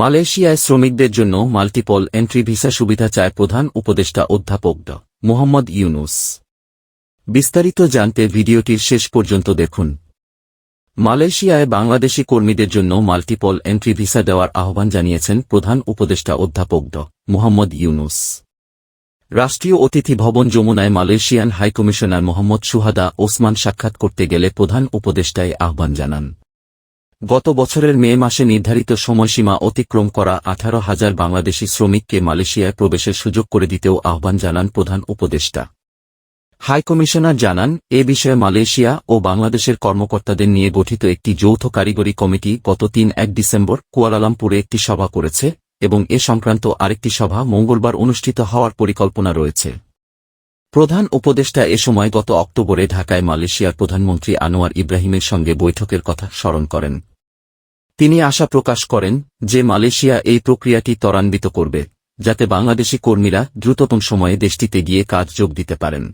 মালয়েশিয়ায় শ্রমিকদের জন্য মাল্টিপল এন্ট্রি ভিসা সুবিধা চায় প্রধান উপদেষ্টা অধ্যাপক ড. মোহাম্মদ ইউনুস। বিস্তারিত জানতে ভিডিওটির শেষ পর্যন্ত দেখুন। মালয়েশিয়ায় বাংলাদেশি কর্মীদের জন্য মাল্টিপল এন্ট্রি ভিসা দেওয়ার আহ্বান জানিয়েছেন প্রধান উপদেষ্টা অধ্যাপক ড. মোহাম্মদ ইউনুস। রাষ্ট্রীয় অতিথি ভবন যমুনায় Malaysian high commissioner Mohammad Suhada Osman সাক্ষাৎ করতে গেলে প্রধান উপদেষ্টায় আহ্বান জানান। গত বছরের মে মাসে নির্ধারিত সময়সীমা অতিক্রম করা আঠারো হাজার বাংলাদেশি শ্রমিককে মালয়েশিয়ায় প্রবেশের সুযোগ করে দিতেও আহ্বান জানান প্রধান উপদেষ্টা। হাইকমিশনার জানান, এ বিষয়ে মালয়েশিয়া ও বাংলাদেশের কর্মকর্তাদের নিয়ে গঠিত একটি যৌথ কারিগরি কমিটি গত তিন এক ডিসেম্বর কুয়ালালামপুরে একটি সভা করেছে এবং এ সংক্রান্ত আরেকটি সভা মঙ্গলবার অনুষ্ঠিত হওয়ার পরিকল্পনা রয়েছে। প্রধান উপদেষ্টা এ সময় গত অক্টোবরে ঢাকায় মালয়েশিয়ার প্রধানমন্ত্রী আনোয়ার ইব্রাহিমের সঙ্গে বৈঠকের কথা স্মরণ করেন। তিনি আশা প্রকাশ করেন যে মালয়েশিয়া এই প্রক্রিয়াটি ত্বরান্বিত করবে, যাতে বাংলাদেশি কর্মীরা দ্রুততম সময়ে দেশটিতে গিয়ে কাজ যোগ দিতে পারেন।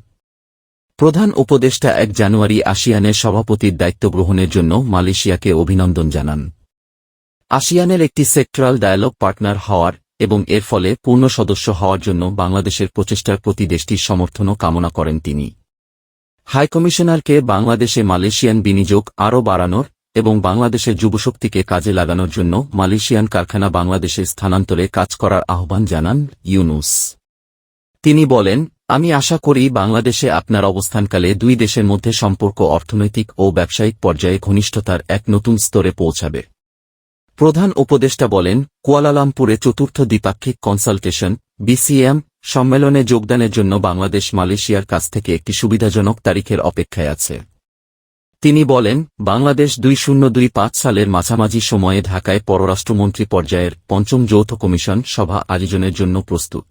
প্রধান উপদেষ্টা এক জানুয়ারি আসিয়ানের সভাপতির দায়িত্ব গ্রহণের জন্য মালয়েশিয়াকে অভিনন্দন জানান। আসিয়ানের একটি সেক্টরাল ডায়ালগ পার্টনার হওয়ার এবং এর ফলে পূর্ণ সদস্য হওয়ার জন্য বাংলাদেশের প্রচেষ্টার প্রতি দেশটির সমর্থনও কামনা করেন তিনি। হাইকমিশনারকে বাংলাদেশে মালয়েশিয়ান বিনিয়োগ আরও বাড়ানোর এবং বাংলাদেশের যুবশক্তিকে কাজে লাগানোর জন্য মালয়েশিয়ান কারখানা বাংলাদেশে স্থানান্তরে কাজ করার আহ্বান জানান ইউনুস। তিনি বলেন, আমি আশা করি বাংলাদেশে আপনার অবস্থানকালে দুই দেশের মধ্যে সম্পর্ক অর্থনৈতিক ও ব্যবসায়িক পর্যায়ে ঘনিষ্ঠতার এক নতুন স্তরে পৌঁছাবে। প্রধান উপদেষ্টা বলেন, কুয়ালালামপুরে চতুর্থ দ্বিপাক্ষিক কনসালটেশন, বিসিএম, সম্মেলনে যোগদানের জন্য বাংলাদেশ মালয়েশিয়ার কাছ থেকে একটি সুবিধাজনক তারিখের অপেক্ষায় আছে। তিনি বলেন, বাংলাদেশ দুই শূন্য দুই পাঁচ সালের মাঝামাঝি সময়ে ঢাকায় পররাষ্ট্রমন্ত্রী পর্যায়ের পঞ্চম যৌথ কমিশন সভা আয়োজনের জন্য প্রস্তুত।